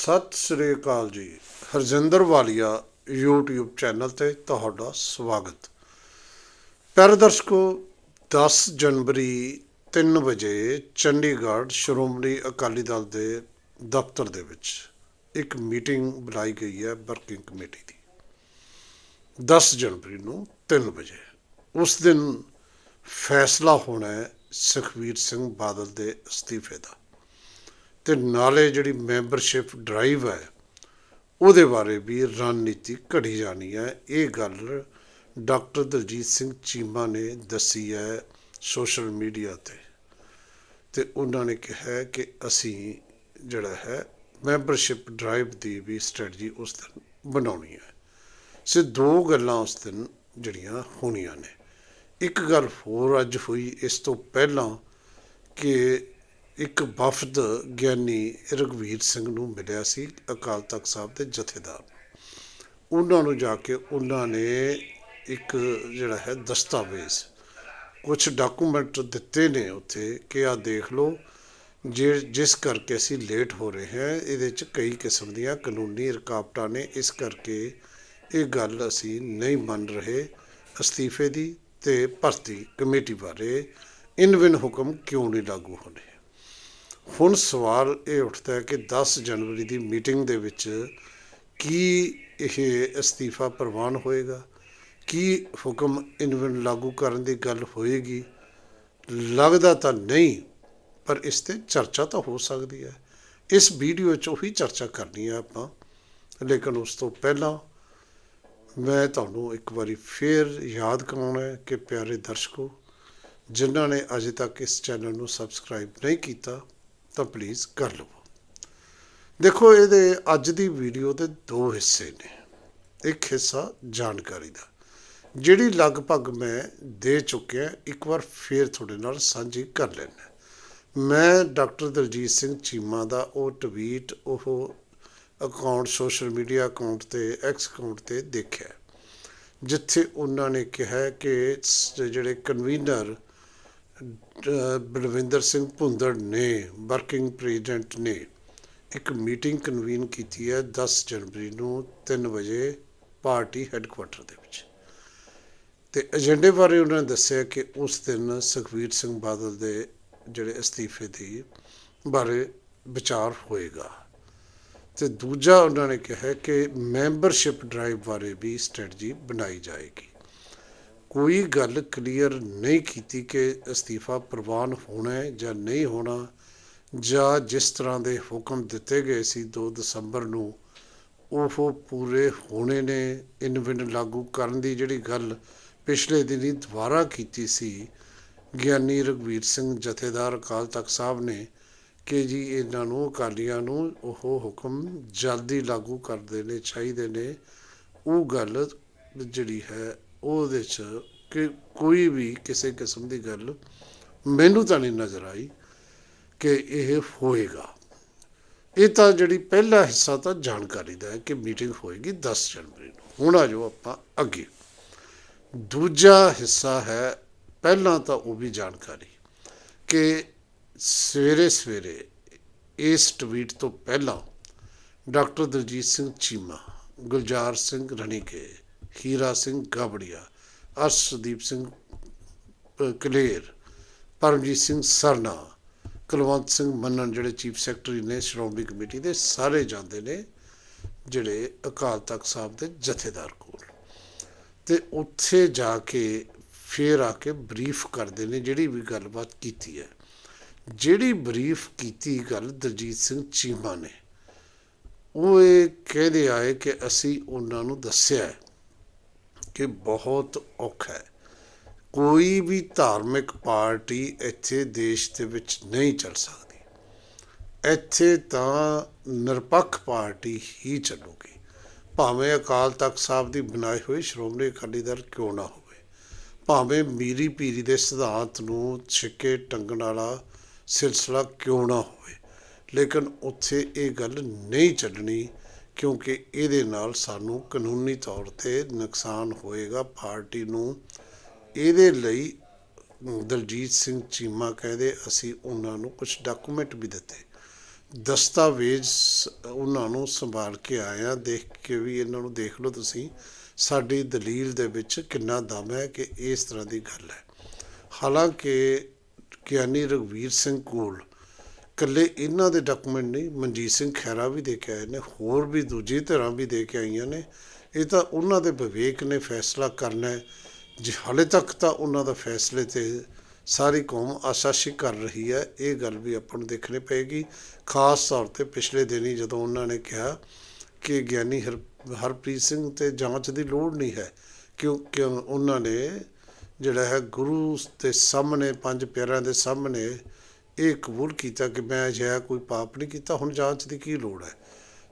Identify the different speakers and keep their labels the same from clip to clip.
Speaker 1: ਸਤਿ ਸ੍ਰੀ ਅਕਾਲ ਜੀ। ਹਰਜਿੰਦਰ ਵਾਲੀਆ YouTube channel ਤੇ ਤੁਹਾਡਾ ਸਵਾਗਤ। ਪਿਆਰੇ ਦਰਸ਼ਕੋ 10 ਜਨਵਰੀ 3 ਵਜੇ ਚੰਡੀਗੜ੍ਹ ਸ਼੍ਰੋਮਣੀ ਅਕਾਲੀ ਦਲ ਦੇ ਦਫ਼ਤਰ ਦੇ ਵਿੱਚ ਇੱਕ ਮੀਟਿੰਗ ਬੁਲਾਈ ਗਈ ਹੈ ਵਰਕਿੰਗ ਕਮੇਟੀ ਦੀ। 10 ਜਨਵਰੀ ਨੂੰ 3 ਵਜੇ। ਉਸ ਦਿਨ ਫੈਸਲਾ ਹੋਣਾ ਹੈ ਸੁਖਵੀਰ ਸਿੰਘ ਬਾਦਲ ਦੇ ਅਸਤੀਫੇ ਦਾ। ਤੇ ਨਾਲੇ ਜਿਹੜੀ ਮੈਂਬਰਸ਼ਿਪ ਡਰਾਈਵ ਹੈ, ਉਹਦੇ ਬਾਰੇ ਵੀ ਰਣਨੀਤੀ ਘੜੀ ਜਾਣੀ ਹੈ। ਇਹ ਗੱਲ ਡਾਕਟਰ ਦਲਜੀਤ ਸਿੰਘ ਚੀਮਾ ਨੇ ਦੱਸੀ ਹੈ ਸੋਸ਼ਲ ਮੀਡੀਆ ਤੇ। ਤੇ ਉਹਨਾਂ ਨੇ ਕਿਹਾ ਕਿ ਅਸੀਂ ਜਿਹੜਾ ਹੈ ਮੈਂਬਰਸ਼ਿਪ ਡਰਾਈਵ ਦੀ ਵੀ ਸਟ੍ਰੈਟਜੀ ਉਸ ਦਿਨ ਬਣਾਉਣੀ ਹੈ। ਸੇ ਦੋ ਗੱਲਾਂ ਉਸ ਦਿਨ ਜਿਹੜੀਆਂ ਹੋਣੀਆਂ ਨੇ। ਇੱਕ ਗੱਲ ਹੋਰ ਅੱਜ ਹੋਈ, ਇਸ ਤੋਂ ਪਹਿਲਾਂ ਕਿ ਇੱਕ ਵਫਦ ਗਿਆਨੀ ਰਘਵੀਰ ਸਿੰਘ ਨੂੰ ਮਿਲਿਆ ਸੀ ਅਕਾਲ ਤਖਤ ਸਾਹਿਬ ਦੇ ਜਥੇਦਾਰ। ਉਹਨਾਂ ਨੂੰ ਜਾ ਕੇ ਉਹਨਾਂ ਨੇ ਇੱਕ ਜਿਹੜਾ ਹੈ ਦਸਤਾਵੇਜ਼ ਕੁਝ ਡਾਕੂਮੈਂਟ ਦਿੱਤੇ ਨੇ ਉੱਥੇ ਕਿ ਆ ਦੇਖ ਲਓ, ਜੇ, ਜਿਸ ਕਰਕੇ ਅਸੀਂ ਲੇਟ ਹੋ ਰਹੇ ਹਾਂ, ਇਹਦੇ ਚ ਕਈ ਕਿਸਮ ਦੀਆਂ ਕਾਨੂੰਨੀ ਰੁਕਾਵਟਾਂ ਨੇ, ਇਸ ਕਰਕੇ ਇਹ ਗੱਲ ਅਸੀਂ ਨਹੀਂ ਮੰਨ ਰਹੇ ਅਸਤੀਫੇ ਦੀ ਤੇ ਭਰਤੀ ਕਮੇਟੀ ਬਾਰੇ ਇਨ ਬਿਨ ਹੁਕਮ ਕਿਉਂ ਨਹੀਂ ਲਾਗੂ ਹੋਣੇ? ਹੁਣ ਸਵਾਲ ਇਹ ਉੱਠਦਾ ਹੈ ਕਿ 10 ਜਨਵਰੀ ਦੀ ਮੀਟਿੰਗ ਦੇ ਵਿੱਚ ਕੀ ਇਹ ਅਸਤੀਫਾ ਪ੍ਰਵਾਨ ਹੋਏਗਾ? ਕੀ ਹੁਕਮ ਇਨ ਲਾਗੂ ਕਰਨ ਦੀ ਗੱਲ ਹੋਏਗੀ? ਲੱਗਦਾ ਤਾਂ ਨਹੀਂ, ਪਰ ਇਸ ਤੇ ਚਰਚਾ ਤਾਂ ਹੋ ਸਕਦੀ ਹੈ। ਇਸ ਵੀਡੀਓ 'ਚ ਉਹੀ ਚਰਚਾ ਕਰਨੀ ਹੈ ਆਪਾਂ। ਲੇਕਿਨ ਉਸ ਤੋਂ ਪਹਿਲਾਂ ਮੈਂ ਤੁਹਾਨੂੰ ਇੱਕ ਵਾਰੀ ਫੇਰ ਯਾਦ ਕਰਾਉਣਾ ਹੈ ਕਿ ਪਿਆਰੇ ਦਰਸ਼ਕੋ, ਜਿਨ੍ਹਾਂ ਨੇ ਅਜੇ ਤੱਕ ਇਸ ਚੈਨਲ ਨੂੰ ਸਬਸਕ੍ਰਾਈਬ ਨਹੀਂ ਕੀਤਾ ਤਾਂ ਪਲੀਜ਼ ਕਰ ਲਵੋ। ਦੇਖੋ, ਇਹਦੇ ਅੱਜ ਦੀ ਵੀਡੀਓ ਦੇ ਦੋ ਹਿੱਸੇ ਨੇ। ਇੱਕ ਹਿੱਸਾ ਜਾਣਕਾਰੀ ਦਾ, ਜਿਹੜੀ ਲਗਭਗ ਮੈਂ ਦੇ ਚੁੱਕਿਆ, ਇੱਕ ਵਾਰ ਫੇਰ ਤੁਹਾਡੇ ਨਾਲ ਸਾਂਝੀ ਕਰ ਲੈਣਾ ਮੈਂ ਡਾਕਟਰ ਦਲਜੀਤ ਸਿੰਘ ਚੀਮਾ ਦਾ ਉਹ ਟਵੀਟ ਉਹ ਅਕਾਊਂਟ ਸੋਸ਼ਲ ਮੀਡੀਆ ਅਕਾਊਂਟ ਤੇ ਐਕਸ ਅਕਾਊਂਟ ਤੇ ਦੇਖਿਆ। ਜਿੱਥੇ ਉਹਨਾਂ ਨੇ ਕਿਹਾ ਕਿ ਜਿਹੜੇ ਕਨਵੀਨਰ ਬਲਵਿੰਦਰ ਸਿੰਘ ਭੁੰਦੜ ਨੇ ਵਰਕਿੰਗ ਪ੍ਰੈਜ਼ੀਡੈਂਟ ਨੇ ਇੱਕ ਮੀਟਿੰਗ ਕਨਵੀਨ ਕੀਤੀ ਹੈ 10 ਜਨਵਰੀ ਨੂੰ 3 ਵਜੇ ਪਾਰਟੀ ਹੈੱਡਕੁਆਟਰ ਦੇ ਵਿੱਚ। ਤੇ ਏਜੰਡੇ ਬਾਰੇ ਉਹਨਾਂ ਨੇ ਦੱਸਿਆ ਕਿ ਉਸ ਦਿਨ ਸੁਖਵੀਰ ਸਿੰਘ ਬਾਦਲ ਦੇ ਜਿਹੜੇ ਅਸਤੀਫੇ ਦੀ ਬਾਰੇ ਵਿਚਾਰ ਹੋਏਗਾ। ਤੇ ਦੂਜਾ ਉਹਨਾਂ ਨੇ ਕਿਹਾ ਕਿ ਮੈਂਬਰਸ਼ਿਪ ਡਰਾਈਵ ਬਾਰੇ ਵੀ ਸਟ੍ਰੈਟਜੀ ਬਣਾਈ ਜਾਏਗੀ। ਕੋਈ ਗੱਲ ਕਲੀਅਰ ਨਹੀਂ ਕੀਤੀ ਕਿ ਅਸਤੀਫਾ ਪ੍ਰਵਾਨ ਹੋਣਾ ਹੈ ਜਾਂ ਨਹੀਂ ਹੋਣਾ, ਜਾਂ ਜਿਸ ਤਰ੍ਹਾਂ ਦੇ ਹੁਕਮ ਦਿੱਤੇ ਗਏ ਸੀ 2 ਦਸੰਬਰ ਨੂੰ, ਉਹ ਪੂਰੇ ਹੋਣੇ ਨੇ, ਇਨ ਬਿਨ ਲਾਗੂ ਕਰਨ ਦੀ ਜਿਹੜੀ ਗੱਲ ਪਿਛਲੇ ਦਿਨੀ ਦੁਬਾਰਾ ਕੀਤੀ ਸੀ। ਗਿਆਨੀ ਰਘਵੀਰ ਸਿੰਘ ਜਥੇਦਾਰ ਅਕਾਲ ਤਖਤ ਸਾਹਿਬ ਨੇ ਕਿ ਜੀ ਇਹਨਾਂ ਨੂੰ, ਅਕਾਲੀਆਂ ਨੂੰ ਉਹ ਹੁਕਮ ਜਲਦੀ ਲਾਗੂ ਕਰ ਦੇਣੇ ਚਾਹੀਦੇ ਨੇ। ਉਹ ਗੱਲ ਜਿਹੜੀ ਹੈ ਉਹਦੇ ਚ ਕਿ ਕੋਈ ਵੀ ਕਿਸੇ ਕਿਸਮ ਦੀ ਗੱਲ ਮੈਨੂੰ ਤਾਂ ਨਹੀਂ ਨਜ਼ਰ ਆਈ ਕਿ ਇਹ ਹੋਏਗਾ। ਇਹ ਤਾਂ ਜਿਹੜੀ ਪਹਿਲਾ ਹਿੱਸਾ ਤਾਂ ਜਾਣਕਾਰੀ ਦਾ ਹੈ ਕਿ ਮੀਟਿੰਗ ਹੋਏਗੀ 10 ਜਨਵਰੀ ਨੂੰ। ਹੁਣ ਆ ਜਾਓ ਆਪਾਂ ਅੱਗੇ। ਦੂਜਾ ਹਿੱਸਾ ਹੈ, ਪਹਿਲਾਂ ਤਾਂ ਉਹ ਵੀ ਜਾਣਕਾਰੀ ਕਿ ਸਵੇਰੇ ਸਵੇਰੇ ਇਸ ਟਵੀਟ ਤੋਂ ਪਹਿਲਾਂ ਡਾਕਟਰ ਦਲਜੀਤ ਸਿੰਘ ਚੀਮਾ, ਗੁਲਜ਼ਾਰ ਸਿੰਘ ਰਣੀਕੇ ਹੀਰਾ ਸਿੰਘ ਗਾਬੜੀਆ, ਅਰਸ਼ਦੀਪ ਸਿੰਘ ਕਲੇਰ, ਪਰਮਜੀਤ ਸਿੰਘ ਸਰਨਾ, ਕੁਲਵੰਤ ਸਿੰਘ ਮੰਨਣ ਜਿਹੜੇ ਚੀਫ ਸੈਕਟਰੀ ਨੇ ਸ਼੍ਰੋਮਣੀ ਕਮੇਟੀ ਦੇ, ਸਾਰੇ ਜਾਂਦੇ ਨੇ ਜਿਹੜੇ ਅਕਾਲ ਤਖਤ ਸਾਹਿਬ ਦੇ ਜਥੇਦਾਰ ਕੋਲ। ਤੇ ਉੱਥੇ ਜਾ ਕੇ ਫੇਰ ਆ ਕੇ ਬਰੀਫ ਕਰਦੇ ਨੇ ਜਿਹੜੀ ਵੀ ਗੱਲਬਾਤ ਕੀਤੀ ਹੈ। ਜਿਹੜੀ ਬਰੀਫ ਕੀਤੀ ਗੱਲ ਦਲਜੀਤ ਸਿੰਘ ਚੀਮਾ ਨੇ, ਉਹ ਇਹ ਕਹਦੇ ਆਏ ਕਿ ਅਸੀਂ ਉਹਨਾਂ ਨੂੰ ਦੱਸਿਆ ਕਿ ਬਹੁਤ ਔਖਾ ਹੈ। ਕੋਈ ਵੀ ਧਾਰਮਿਕ ਪਾਰਟੀ ਇੱਥੇ ਦੇਸ਼ ਦੇ ਵਿੱਚ ਨਹੀਂ ਚੱਲ ਸਕਦੀ। ਇੱਥੇ ਤਾਂ ਨਿਰਪੱਖ ਪਾਰਟੀ ਹੀ ਚੱਲੂਗੀ। ਭਾਵੇਂ ਅਕਾਲ ਤਖਤ ਸਾਹਿਬ ਦੀ ਬਣਾਈ ਹੋਈ ਸ਼੍ਰੋਮਣੀ ਅਕਾਲੀ ਦਲ ਕਿਉਂ ਨਾ ਹੋਵੇ। ਭਾਵੇਂ ਮੀਰੀ ਪੀਰੀ ਦੇ ਸਿਧਾਂਤ ਨੂੰ ਛਿੱਕੇ ਟੰਗਣ ਵਾਲਾ ਸਿਲਸਿਲਾ ਕਿਉਂ ਨਾ ਹੋਵੇ। ਲੇਕਿਨ ਉੱਥੇ ਇਹ ਗੱਲ ਨਹੀਂ ਚੱਲਣੀ ਕਿਉਂਕਿ ਇਹਦੇ ਨਾਲ ਸਾਨੂੰ ਕਾਨੂੰਨੀ ਤੌਰ ਤੇ ਨੁਕਸਾਨ ਹੋਏਗਾ। ਪਾਰਟੀ ਨੂੰ ਇਹਦੇ ਲਈ ਦਲਜੀਤ ਸਿੰਘ ਚੀਮਾ ਕਹਿੰਦੇ, ਅਸੀਂ ਉਹਨਾਂ ਨੂੰ ਕੁਝ ਡਾਕੂਮੈਂਟ ਵੀ ਦਿੱਤੇ। ਦਸਤਾਵੇਜ਼ ਉਹਨਾਂ ਨੂੰ ਸੰਭਾਲ ਕੇ ਆਏ ਆ ਦੇਖ ਕੇ ਵੀ ਇਹਨਾਂ ਨੂੰ ਦੇਖ ਲਓ ਤੁਸੀਂ, ਸਾਡੀ ਦਲੀਲ ਦੇ ਵਿੱਚ ਕਿੰਨਾ ਦਮ ਹੈ ਕਿ ਇਸ ਤਰ੍ਹਾਂ ਦੀ ਗੱਲ ਹੈ। ਹਾਲਾਂਕਿ ਗਿਆਨੀ ਰਘਵੀਰ ਸਿੰਘ ਕੋਲ ਇਕੱਲੇ ਇਹਨਾਂ ਦੇ ਡਾਕੂਮੈਂਟ ਨਹੀਂ, ਮਨਜੀਤ ਸਿੰਘ ਖੈਰਾ ਵੀ ਦੇ ਕੇ ਆਏ ਨੇ ਹੋਰ ਵੀ ਦੂਜੀ ਧਿਰਾਂ ਵੀ ਦੇ ਕੇ ਆਈਆਂ ਨੇ। ਇਹ ਤਾਂ ਉਹਨਾਂ ਦੇ ਵਿਵੇਕ ਨੇ ਫੈਸਲਾ ਕਰਨਾ ਹੈ। ਜੇ ਹਾਲੇ ਤੱਕ ਤਾਂ ਉਹਨਾਂ ਦਾ ਫੈਸਲੇ ਤੇ ਸਾਰੀ ਕੌਮ ਆਸ਼ਾਸ਼ੀ ਕਰ ਰਹੀ ਹੈ। ਇਹ ਗੱਲ ਵੀ ਆਪਾਂ ਨੂੰ ਦੇਖਣੀ ਪਏਗੀ। ਖਾਸ ਤੌਰ ਤੇ ਪਿਛਲੇ ਦਿਨੀ ਜਦੋਂ ਉਹਨਾਂ ਨੇ ਕਿਹਾ ਕਿ ਗਿਆਨੀ ਹਰ, ਹਰਪ੍ਰੀਤ ਸਿੰਘ ਤੇ ਜਾਂਚ ਦੀ ਲੋੜ ਨਹੀਂ ਹੈ, ਕਿਉਂਕਿ ਉਹਨਾਂ ਨੇ ਜਿਹੜਾ ਹੈ ਗੁਰੂ ਦੇ ਸਾਹਮਣੇ, ਪੰਜ ਪਿਆਰਿਆਂ ਦੇ ਸਾਹਮਣੇ ਇਹ ਕਬੂਲ ਕੀਤਾ ਕਿ ਮੈਂ ਅਜਿਹਾ ਕੋਈ ਪਾਪ ਨਹੀਂ ਕੀਤਾ, ਹੁਣ ਜਾਂਚ ਦੀ ਕੀ ਲੋੜ ਹੈ?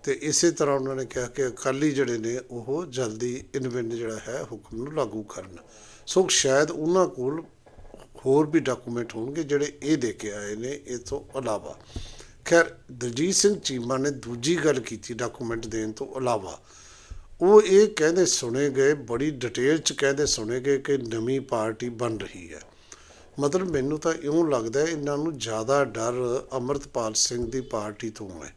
Speaker 1: ਤੇ ਇਸੇ ਤਰ੍ਹਾਂ ਉਹਨਾਂ ਨੇ ਕਿਹਾ ਕਿ ਅਕਾਲੀ ਜਿਹੜੇ ਨੇ, ਉਹ ਜਲਦੀ ਇਨਵੈਂਟ ਜਿਹੜਾ ਹੈ, ਹੁਕਮ ਨੂੰ ਲਾਗੂ ਕਰਨ। ਸੋ ਸ਼ਾਇਦ ਉਹਨਾਂ ਕੋਲ ਹੋਰ ਵੀ ਡਾਕੂਮੈਂਟ ਹੋਣਗੇ ਜਿਹੜੇ ਇਹ ਦੇ ਕੇ ਆਏ ਨੇ ਇਸ ਤੋਂ ਇਲਾਵਾ। ਖੈਰ, ਦਲਜੀਤ ਸਿੰਘ ਚੀਮਾ ਨੇ ਦੂਜੀ ਗੱਲ ਕੀਤੀ ਡਾਕੂਮੈਂਟ ਦੇਣ ਤੋਂ ਇਲਾਵਾ। ਉਹ ਇਹ ਕਹਿੰਦੇ ਸੁਣੇ ਗਏ, ਬੜੀ ਡਿਟੇਲ ਚ ਕਹਿੰਦੇ ਸੁਣੇ ਗਏ ਕਿ ਨਵੀਂ ਪਾਰਟੀ ਬਣ ਰਹੀ ਹੈ। ਮਤਲਬ ਮੈਨੂੰ ਤਾਂ ਇਉਂ ਲੱਗਦਾ ਇਹਨਾਂ ਨੂੰ ਜ਼ਿਆਦਾ ਡਰ ਅਮਰਤਪਾਲ ਸਿੰਘ ਦੀ ਪਾਰਟੀ ਤੋਂ ਹੈ।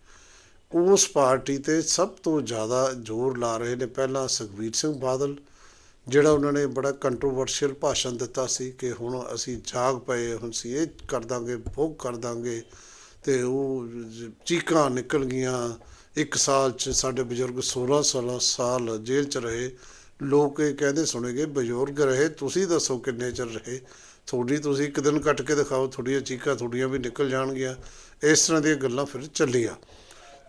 Speaker 1: ਉਸ ਪਾਰਟੀ ਤੇ ਸਭ ਤੋਂ ਜ਼ਿਆਦਾ ਜ਼ੋਰ ਲਾ ਰਹੇ ਨੇ ਪਹਿਲਾਂ ਸੁਖਬੀਰ ਸਿੰਘ ਬਾਦਲ, ਜਿਹੜਾ ਉਹਨਾਂ ਨੇ ਬੜਾ ਕੰਟਰੋਵਰਸ਼ੀਅਲ ਭਾਸ਼ਣ ਦਿੱਤਾ ਸੀ ਕਿ ਹੁਣ ਅਸੀਂ ਜਾਗ ਪਏ ਹੁਣ ਅਸੀਂ ਇਹ ਕਰ ਦਾਂਗੇ, ਭੋਗ ਕਰ ਦਾਂਗੇ ਤੇ ਉਹ ਚੀਕਾਂ ਨਿਕਲ ਗਈਆਂ। ਇੱਕ ਸਾਲ ਚ ਸਾਡੇ ਬਜ਼ੁਰਗ 16 16 ਸਾਲ ਜੇਲ੍ਹ ਚ ਰਹੇ। ਲੋਕ ਇਹ ਕਹਿੰਦੇ ਸੁਣੇਗੇ, ਬਜ਼ੁਰਗ ਰਹੇ, ਤੁਸੀਂ ਦੱਸੋ ਕਿੰਨੇ ਚਿਰ ਰਹੇ? ਤੁਹਾਡੀ ਤੁਸੀਂ ਇੱਕ ਦਿਨ ਕੱਟ ਕੇ ਦਿਖਾਓ ਤੁਹਾਡੀਆਂ ਚੀਕਾਂ ਤੁਹਾਡੀਆਂ ਵੀ ਨਿਕਲ ਜਾਣਗੀਆਂ। ਇਸ ਤਰ੍ਹਾਂ ਦੀਆਂ ਗੱਲਾਂ ਫਿਰ ਚੱਲੀਆਂ।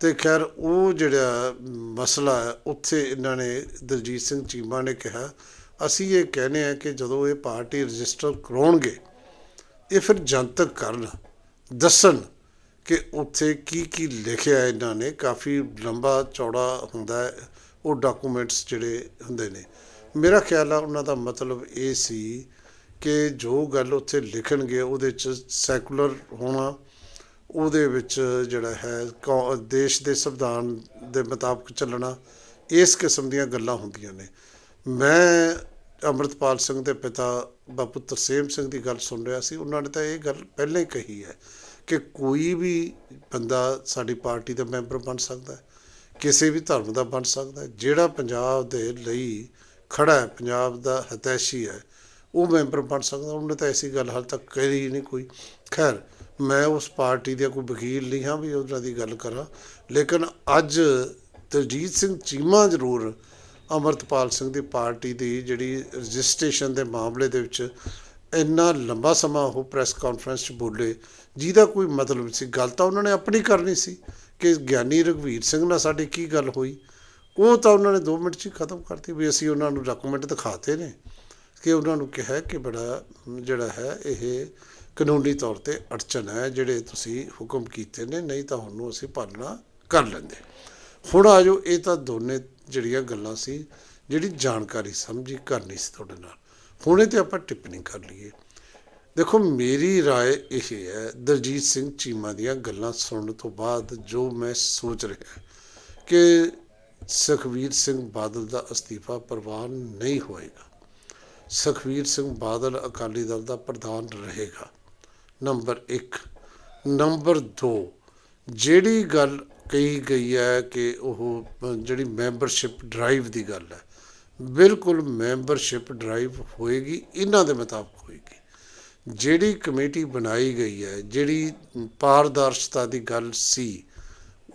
Speaker 1: ਤੇ ਖੈਰ, ਉਹ ਜਿਹੜਾ ਮਸਲਾ ਉੱਥੇ ਇਹਨਾਂ ਨੇ ਦਲਜੀਤ ਸਿੰਘ ਚੀਮਾ ਨੇ ਕਿਹਾ, ਅਸੀਂ ਇਹ ਕਹਿੰਦੇ ਆ ਕਿ ਜਦੋਂ ਇਹ ਪਾਰਟੀ ਰਜਿਸਟਰ ਕਰਾਉਣਗੇ, ਇਹ ਫਿਰ ਜਨਤਕ ਕਰਨ, ਦੱਸਣ ਕਿ ਉੱਥੇ ਕੀ ਕੀ ਲਿਖਿਆ ਇਹਨਾਂ ਨੇ। ਕਾਫੀ ਲੰਬਾ ਚੌੜਾ ਹੁੰਦਾ ਹੈ, ਉਹ ਡਾਕੂਮੈਂਟਸ ਜਿਹੜੇ ਹੁੰਦੇ ਨੇ। ਮੇਰਾ ਖਿਆਲ ਆ, ਉਹਨਾਂ ਦਾ ਮਤਲਬ ਇਹ ਸੀ ਕਿ ਜੋ ਗੱਲ ਉੱਥੇ ਲਿਖਣਗੇ, ਉਹਦੇ ਚ ਸੈਕੂਲਰ ਹੋਣਾ, ਉਹਦੇ ਵਿੱਚ ਜਿਹੜਾ ਹੈ, ਕੌ- ਦੇਸ਼ ਦੇ ਸੰਵਿਧਾਨ ਦੇ ਮੁਤਾਬਕ ਚੱਲਣਾ, ਇਸ ਕਿਸਮ ਦੀਆਂ ਗੱਲਾਂ ਹੁੰਦੀਆਂ ਨੇ। ਮੈਂ ਅੰਮ੍ਰਿਤਪਾਲ ਸਿੰਘ ਦੇ ਪਿਤਾ ਬਾਪੂ ਤਰਸੇਮ ਸਿੰਘ ਦੀ ਗੱਲ ਸੁਣ ਰਿਹਾ ਸੀ, ਉਹਨਾਂ ਨੇ ਤਾਂ ਇਹ ਗੱਲ ਪਹਿਲਾਂ ਹੀ ਕਹੀ ਹੈ ਕਿ ਕੋਈ ਵੀ ਬੰਦਾ ਸਾਡੀ ਪਾਰਟੀ ਦਾ ਮੈਂਬਰ ਬਣ ਸਕਦਾ ਹੈ, ਕਿਸੇ ਵੀ ਧਰਮ ਦਾ ਬਣ ਸਕਦਾ ਹੈ, ਜਿਹੜਾ ਪੰਜਾਬ ਦੇ ਲਈ ਖੜਾ ਹੈ, ਪੰਜਾਬ ਦਾ ਹਤੈਸ਼ੀ ਹੈ ਉਹ ਮੈਂਬਰ ਬਣ ਸਕਦਾ, ਉਹਨੇ ਤਾਂ ਐਸੀ ਗੱਲ ਹਾਲ ਤੱਕ ਕਹੀ ਨਹੀਂ ਕੋਈ। ਖੈਰ, ਮੈਂ ਉਸ ਪਾਰਟੀ ਦਾ ਕੋਈ ਵਕੀਲ ਨਹੀਂ ਹਾਂ ਵੀ ਉਹਨਾਂ ਦੀ ਗੱਲ ਕਰਾਂ। ਲੇਕਿਨ ਅੱਜ ਦਲਜੀਤ ਸਿੰਘ ਚੀਮਾ ਜ਼ਰੂਰ ਅਮਰਤਪਾਲ ਸਿੰਘ ਦੀ ਪਾਰਟੀ ਦੀ ਜਿਹੜੀ ਰਜਿਸਟ੍ਰੇਸ਼ਨ ਦੇ ਮਾਮਲੇ ਦੇ ਵਿੱਚ ਇੰਨਾ ਲੰਬਾ ਸਮਾਂ ਉਹ ਪ੍ਰੈਸ ਕਾਨਫਰੰਸ 'ਚ ਬੋਲੇ, ਜਿਹਦਾ ਕੋਈ ਮਤਲਬ ਨਹੀਂ ਸੀ। ਗੱਲ ਤਾਂ ਉਹਨਾਂ ਨੇ ਆਪਣੀ ਕਰਨੀ ਸੀ ਕਿ ਗਿਆਨੀ ਰਘਵੀਰ ਸਿੰਘ ਨਾਲ ਸਾਡੀ ਕੀ ਗੱਲ ਹੋਈ। ਉਹ ਤਾਂ ਉਹਨਾਂ ਨੇ 2 ਮਿੰਟ 'ਚ ਹੀ ਖਤਮ ਕਰਤੀ ਵੀ ਅਸੀਂ ਉਹਨਾਂ ਨੂੰ ਡਾਕੂਮੈਂਟ ਦਿਖਾਤੇ ਨੇ। ਕਿ ਉਹਨਾਂ ਨੂੰ ਕਿਹਾ ਕਿ ਬੜਾ ਜਿਹੜਾ ਹੈ ਇਹ ਕਾਨੂੰਨੀ ਤੌਰ ਤੇ ਅੜਚਨ ਹੈ ਜਿਹੜੇ ਤੁਸੀਂ ਹੁਕਮ ਕੀਤੇ ਨੇ ਨਹੀਂ ਤਾਂ ਉਹਨੂੰ ਅਸੀਂ ਪਾਲਣਾ ਕਰ ਲੈਂਦੇ ਹੁਣ ਆਜੋ ਇਹ ਤਾਂ ਦੋਨੇ ਜਿਹੜੀਆਂ ਗੱਲਾਂ ਸੀ ਜਿਹੜੀ ਜਾਣਕਾਰੀ ਸਮਝੀ ਕਰਨੀ ਸੀ ਤੁਹਾਡੇ ਨਾਲ ਹੁਣੇ ਤੇ ਆਪਾਂ ਟਿੱਪਣੀ ਕਰ ਲਈਏ ਦੇਖੋ ਮੇਰੀ رائے ਇਹ ਹੈ ਦਲਜੀਤ ਸਿੰਘ ਚੀਮਾ ਦੀਆਂ ਗੱਲਾਂ ਸੁਣਨ ਤੋਂ ਬਾਅਦ ਜੋ ਮੈਂ ਸੋਚ ਰਿਹਾ ਕਿ ਸੁਖਵੀਰ ਸਿੰਘ ਬਾਦਲ ਦਾ ਅਸਤੀਫਾ ਪ੍ਰਵਾਨ ਨਹੀਂ ਹੋਏਗਾ ਸੁਖਵੀਰ ਸਿੰਘ ਬਾਦਲ ਅਕਾਲੀ ਦਲ ਦਾ ਪ੍ਰਧਾਨ ਰਹੇਗਾ। ਨੰਬਰ 1 ਨੰਬਰ 2 ਜਿਹੜੀ ਗੱਲ ਕਹੀ ਗਈ ਹੈ ਕਿ ਉਹ, ਜਿਹੜੀ ਮੈਂਬਰਸ਼ਿਪ ਡਰਾਈਵ ਦੀ ਗੱਲ ਹੈ, ਬਿਲਕੁਲ ਮੈਂਬਰਸ਼ਿਪ ਡਰਾਈਵ ਹੋਏਗੀ, ਇਹਨਾਂ ਦੇ ਮੁਤਾਬਕ ਹੋਏਗੀ। ਜਿਹੜੀ ਕਮੇਟੀ ਬਣਾਈ ਗਈ ਹੈ, ਜਿਹੜੀ ਪਾਰਦਰਸ਼ਤਾ ਦੀ ਗੱਲ ਸੀ,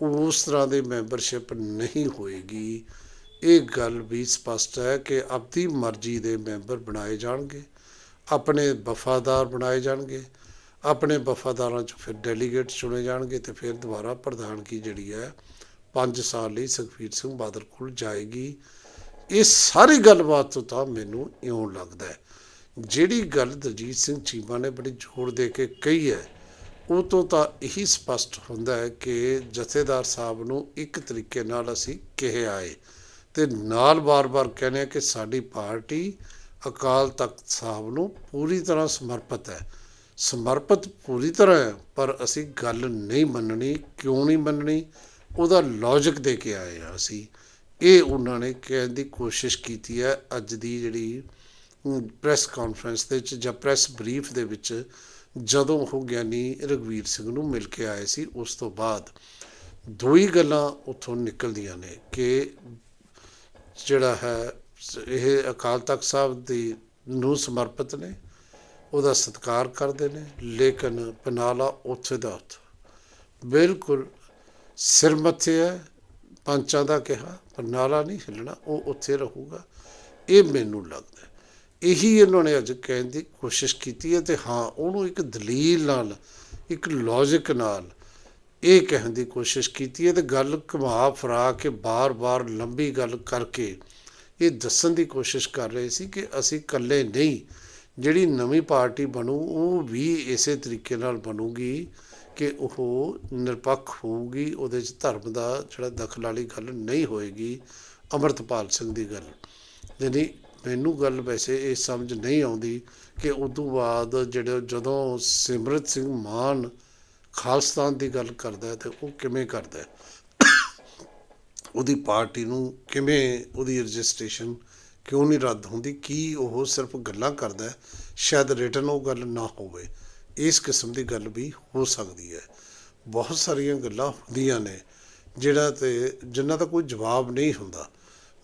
Speaker 1: ਉਸ ਤਰ੍ਹਾਂ ਦੀ ਮੈਂਬਰਸ਼ਿਪ ਨਹੀਂ ਹੋਏਗੀ। ਇਹ ਗੱਲ ਵੀ ਸਪਸ਼ਟ ਹੈ ਕਿ ਆਪਣੀ ਮਰਜ਼ੀ ਦੇ ਮੈਂਬਰ ਬਣਾਏ ਜਾਣਗੇ, ਆਪਣੇ ਵਫਾਦਾਰ ਬਣਾਏ ਜਾਣਗੇ, ਆਪਣੇ ਵਫਾਦਾਰਾਂ ਚ ਫਿਰ ਡੈਲੀਗੇਟ ਚੁਣੇ ਜਾਣਗੇ ਤੇ ਫਿਰ ਦੁਬਾਰਾ ਪ੍ਰਧਾਨਗੀ ਜਿਹੜੀ ਹੈ 5 ਸਾਲ ਲਈ ਸੁਖਬੀਰ ਸਿੰਘ ਬਾਦਲ ਕੋਲ ਜਾਏਗੀ। ਇਹ ਸਾਰੀ ਗੱਲਬਾਤ ਤੋਂ ਤਾਂ ਮੈਨੂੰ ਇਉਂ ਲੱਗਦਾ ਹੈ, ਜਿਹੜੀ ਗੱਲ ਦਲਜੀਤ ਸਿੰਘ ਚੀਮਾ ਨੇ ਬੜੀ ਜ਼ੋਰ ਦੇ ਕੇ ਕਹੀ ਹੈ, ਉਹ ਤੋਂ ਤਾਂ ਇਹੀ ਸਪਸ਼ਟ ਹੁੰਦਾ ਹੈ ਕਿ ਜਥੇਦਾਰ ਸਾਹਿਬ ਨੂੰ ਇੱਕ ਤਰੀਕੇ ਨਾਲ ਅਸੀਂ ਕਿਹਾ ਆਏ। ਤੇ ਨਾਲ ਬਾਰ-ਬਾਰ ਕਹਿੰਦੇ ਆ ਕਿ ਸਾਡੀ ਪਾਰਟੀ ਅਕਾਲ ਤਖਤ ਸਾਹਿਬ ਨੂੰ ਪੂਰੀ ਤਰ੍ਹਾਂ ਸਮਰਪਿਤ ਹੈ। ਸਮਰਪਿਤ ਪੂਰੀ ਤਰ੍ਹਾਂ ਹੈ, ਪਰ ਅਸੀਂ ਗੱਲ ਨਹੀਂ ਮੰਨਣੀ, ਕਿਉਂ ਨਹੀਂ ਮੰਨਣੀ, ਉਹਦਾ ਲੌਜੀਕ ਦੇ ਕੇ ਆਏ ਆ ਅਸੀਂ। ਇਹ ਉਹਨਾਂ ਨੇ ਕਹਿਣ ਦੀ ਕੋਸ਼ਿਸ਼ ਕੀਤੀ ਹੈ ਅੱਜ ਦੀ ਜਿਹੜੀ ਪ੍ਰੈਸ ਕਾਨਫਰੰਸ ਦੇ ਵਿੱਚ ਜਾਂ ਪ੍ਰੈਸ ਬਰੀਫ ਦੇ ਵਿੱਚ, ਜਦੋਂ ਉਹ ਗਿਆਨੀ ਰਘਵੀਰ ਸਿੰਘ ਨੂੰ ਮਿਲ ਕੇ ਆਏ ਸੀ, ਉਸ ਤੋਂ ਬਾਅਦ ਦੋ ਹੀ ਗੱਲਾਂ ਉੱਥੋਂ ਨਿਕਲਦੀਆਂ ਨੇ ਕਿ ਜਿਹੜਾ ਹੈ, ਇਹ ਅਕਾਲ ਤਖਤ ਸਾਹਿਬ ਦੀ ਨੂੰ ਸਮਰਪਿਤ ਨੇ, ਉਹਦਾ ਸਤਿਕਾਰ ਕਰਦੇ ਨੇ, ਲੇਕਿਨ ਪਨਾਲਾ ਉੱਥੇ ਦਾ ਉੱਥੇ। ਬਿਲਕੁਲ ਸਿਰ ਮੱਥੇ ਹੈ, ਪੰਚਾਂ ਦਾ ਕਿਹਾ, ਪਨਾਲਾ ਨਹੀਂ ਹਿੱਲਣਾ, ਉਹ ਉੱਥੇ ਰਹੂਗਾ। ਇਹ ਮੈਨੂੰ ਲੱਗਦਾ ਇਹੀ ਇਹਨਾਂ ਨੇ ਅੱਜ ਕਹਿਣ ਦੀ ਕੋਸ਼ਿਸ਼ ਕੀਤੀ ਹੈ ਤੇ ਹਾਂ, ਉਹਨੂੰ ਇੱਕ ਦਲੀਲ ਨਾਲ, ਇੱਕ ਲੌਜੀਕ ਨਾਲ ਇਹ ਕਹਿਣ ਦੀ ਕੋਸ਼ਿਸ਼ ਕੀਤੀ ਹੈ ਤੇ ਗੱਲ ਘੁਮਾ ਫਰਾ ਕੇ ਬਾਰ-ਬਾਰ ਲੰਬੀ ਗੱਲ ਕਰਕੇ ਇਹ ਦੱਸਣ ਦੀ ਕੋਸ਼ਿਸ਼ ਕਰ ਰਹੇ ਸੀ ਕਿ ਅਸੀਂ ਇਕੱਲੇ ਨਹੀਂ, ਜਿਹੜੀ ਨਵੀਂ ਪਾਰਟੀ ਬਣੂ, ਉਹ ਵੀ ਇਸੇ ਤਰੀਕੇ ਨਾਲ ਬਣੂਗੀ ਕਿ ਉਹ ਨਿਰਪੱਖ ਹੋਊਗੀ, ਉਹਦੇ 'ਚ ਧਰਮ ਦਾ ਜਿਹੜਾ ਦਖਲ ਵਾਲੀ ਗੱਲ ਨਹੀਂ ਹੋਏਗੀ, ਅਮਰਤਪਾਲ ਸਿੰਘ ਦੀ ਗੱਲ। ਯਾਨੀ ਮੈਨੂੰ ਗੱਲ ਵੈਸੇ ਇਹ ਸਮਝ ਨਹੀਂ ਆਉਂਦੀ ਕਿ ਉਸ ਤੋਂ ਬਾਅਦ ਜਿਹੜੇ ਜਦੋਂ ਸਿਮਰਤ ਸਿੰਘ ਮਾਨ ਖਾਲਸਤਾਨ ਦੀ ਗੱਲ ਕਰਦਾ ਹੈ ਤੇ ਉਹ ਕਿਵੇਂ ਕਰਦਾ? ਉਹਦੀ ਪਾਰਟੀ ਨੂੰ ਕਿਵੇਂ ਉਹਦੀ ਰਜਿਸਟ੍ਰੇਸ਼ਨ ਕਿਉਂ ਨਹੀਂ ਰੱਦ ਹੁੰਦੀ? ਕੀ ਉਹ ਸਿਰਫ ਗੱਲਾਂ ਕਰਦਾ ਸ਼ਾਇਦ ਰਿਟਨ ਉਹ ਗੱਲ ਨਾ ਹੋਵੇ। ਇਸ ਕਿਸਮ ਦੀ ਗੱਲ ਵੀ ਹੋ ਸਕਦੀ ਹੈ। ਬਹੁਤ ਸਾਰੀਆਂ ਗੱਲਾਂ ਹੁੰਦੀਆਂ ਨੇ ਜਿਹੜਾ ਤੇ ਜਿਨ੍ਹਾਂ ਦਾ ਕੋਈ ਜਵਾਬ ਨਹੀਂ ਹੁੰਦਾ।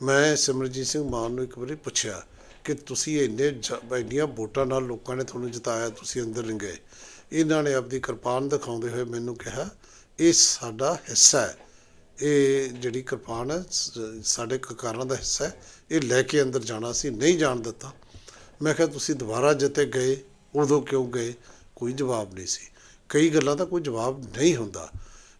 Speaker 1: ਮੈਂ ਸਿਮਰਜੀਤ ਸਿੰਘ ਮਾਨ ਨੂੰ ਇੱਕ ਵਾਰੀ ਪੁੱਛਿਆ ਕਿ ਤੁਸੀਂ ਇੰਨੇ ਜ- ਇੰਨੀਆਂ ਵੋਟਾਂ ਨਾਲ ਲੋਕਾਂ ਨੇ ਤੁਹਾਨੂੰ ਜਿਤਾਇਆ, ਤੁਸੀਂ ਅੰਦਰ ਨਹੀਂ ਗਏ। ਇਹਨਾਂ ਨੇ ਆਪਦੀ ਕਿਰਪਾਨ ਦਿਖਾਉਂਦੇ ਹੋਏ ਮੈਨੂੰ ਕਿਹਾ, ਇਹ ਸਾਡਾ ਹਿੱਸਾ ਹੈ। ਇਹ ਜਿਹੜੀ ਕਿਰਪਾਨ ਹੈ ਸਾਡੇ ਕਕਾਰਾਂ ਦਾ ਹਿੱਸਾ ਹੈ। ਇਹ ਲੈ ਕੇ ਅੰਦਰ ਜਾਣਾ ਸੀ, ਨਹੀਂ ਜਾਣ ਦਿੱਤਾ। ਮੈਂ ਕਿਹਾ, ਤੁਸੀਂ ਦੁਬਾਰਾ ਜਿੱਤੇ ਗਏ, ਉਦੋਂ ਕਿਉਂ ਗਏ? ਕੋਈ ਜਵਾਬ ਨਹੀਂ ਸੀ। ਕਈ ਗੱਲਾਂ ਦਾ ਕੋਈ ਜਵਾਬ ਨਹੀਂ ਹੁੰਦਾ।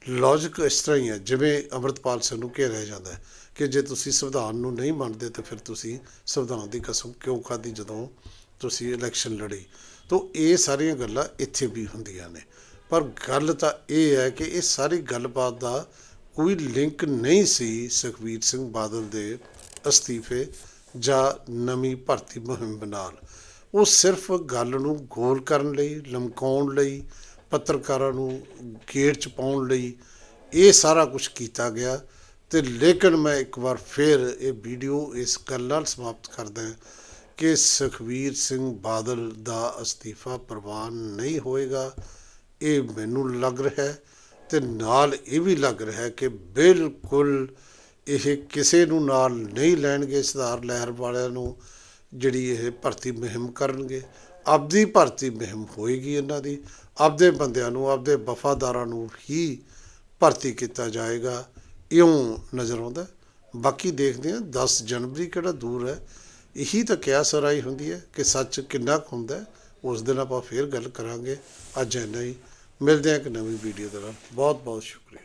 Speaker 1: ਲੌਜੀਕ ਇਸ ਤਰ੍ਹਾਂ ਹੀ ਹੈ, ਜਿਵੇਂ ਅਮਰਤਪਾਲ ਸਿੰਘ ਨੂੰ ਘੇਰਿਆ ਜਾਂਦਾ ਕਿ ਜੇ ਤੁਸੀਂ ਸੰਵਿਧਾਨ ਨੂੰ ਨਹੀਂ ਮੰਨਦੇ, ਤਾਂ ਫਿਰ ਤੁਸੀਂ ਸੰਵਿਧਾਨ ਦੀ ਕਸਮ ਕਿਉਂ ਖਾਧੀ ਜਦੋਂ ਤੁਸੀਂ ਇਲੈਕਸ਼ਨ ਲੜੀ? ਤਾਂ ਇਹ ਸਾਰੀਆਂ ਗੱਲਾਂ ਇੱਥੇ ਵੀ ਹੁੰਦੀਆਂ ਨੇ। ਪਰ ਗੱਲ ਤਾਂ ਇਹ ਹੈ ਕਿ ਇਹ ਸਾਰੀ ਗੱਲਬਾਤ ਦਾ ਕੋਈ ਲਿੰਕ ਨਹੀਂ ਸੀ ਸੁਖਬੀਰ ਸਿੰਘ ਬਾਦਲ ਦੇ ਅਸਤੀਫੇ ਜਾਂ ਨਵੀਂ ਭਰਤੀ ਮੁਹਿੰਮ ਨਾਲ ਉਹ ਸਿਰਫ ਗੱਲ ਨੂੰ ਗੋਲ ਕਰਨ ਲਈ, ਲਮਕਾਉਣ ਲਈ, ਪੱਤਰਕਾਰਾਂ ਨੂੰ ਗੇਟ 'ਚ ਪਾਉਣ ਲਈ ਇਹ ਸਾਰਾ ਕੁਝ ਕੀਤਾ ਗਿਆ। ਤੇ ਲੇਕਿਨ ਮੈਂ ਇੱਕ ਵਾਰ ਫਿਰ ਇਹ ਵੀਡੀਓ ਇਸ ਗੱਲ ਨਾਲ ਸਮਾਪਤ ਕਰਦਾ ਹਾਂ। ਕਿ ਸੁਖਬੀਰ ਸਿੰਘ ਬਾਦਲ ਦਾ ਅਸਤੀਫਾ ਪ੍ਰਵਾਨ ਨਹੀਂ ਹੋਏਗਾ, ਇਹ ਮੈਨੂੰ ਲੱਗ ਰਿਹਾ ਹੈ ਤੇ ਨਾਲ ਇਹ ਵੀ ਲੱਗ ਰਿਹਾ ਹੈ ਕਿ ਬਿਲਕੁਲ ਇਹ ਕਿਸੇ ਨੂੰ ਨਾਲ ਨਹੀਂ ਲੈਣਗੇ ਸੁਧਾਰ ਲਹਿਰ ਵਾਲਿਆਂ ਨੂੰ ਜਿਹੜੀ ਇਹ ਭਰਤੀ ਮੁਹਿੰਮ ਕਰਨਗੇ। ਆਪਦੀ ਭਰਤੀ ਮੁਹਿੰਮ ਹੋਏਗੀ ਇਹਨਾਂ ਦੀ, ਆਪਦੇ ਬੰਦਿਆਂ ਨੂੰ, ਆਪਦੇ ਵਫਾਦਾਰਾਂ ਨੂੰ ਹੀ ਭਰਤੀ ਕੀਤਾ ਜਾਏਗਾ। ਇਉਂ ਨਜ਼ਰ ਆਉਂਦਾ। ਬਾਕੀ ਦੇਖਦੇ ਹਾਂ 10 ਜਨਵਰੀ ਕਿਹੜਾ ਦੂਰ ਹੈ। ਇਹੀ ਤਾਂ ਕਿਆ ਸਰਾਈ ਹੁੰਦੀ ਹੈ ਕਿ ਸੱਚ ਕਿੰਨਾ ਕੁ ਹੁੰਦਾ ਉਸ ਦਿਨ ਆਪਾਂ ਫੇਰ ਗੱਲ ਕਰਾਂਗੇ। ਅੱਜ ਇੰਨਾ ਹੀ। ਮਿਲਦੇ ਹਾਂ ਇੱਕ ਨਵੀਂ ਵੀਡੀਓ ਦੌਰਾਨ ਬਹੁਤ ਬਹੁਤ ਸ਼ੁਕਰੀਆ।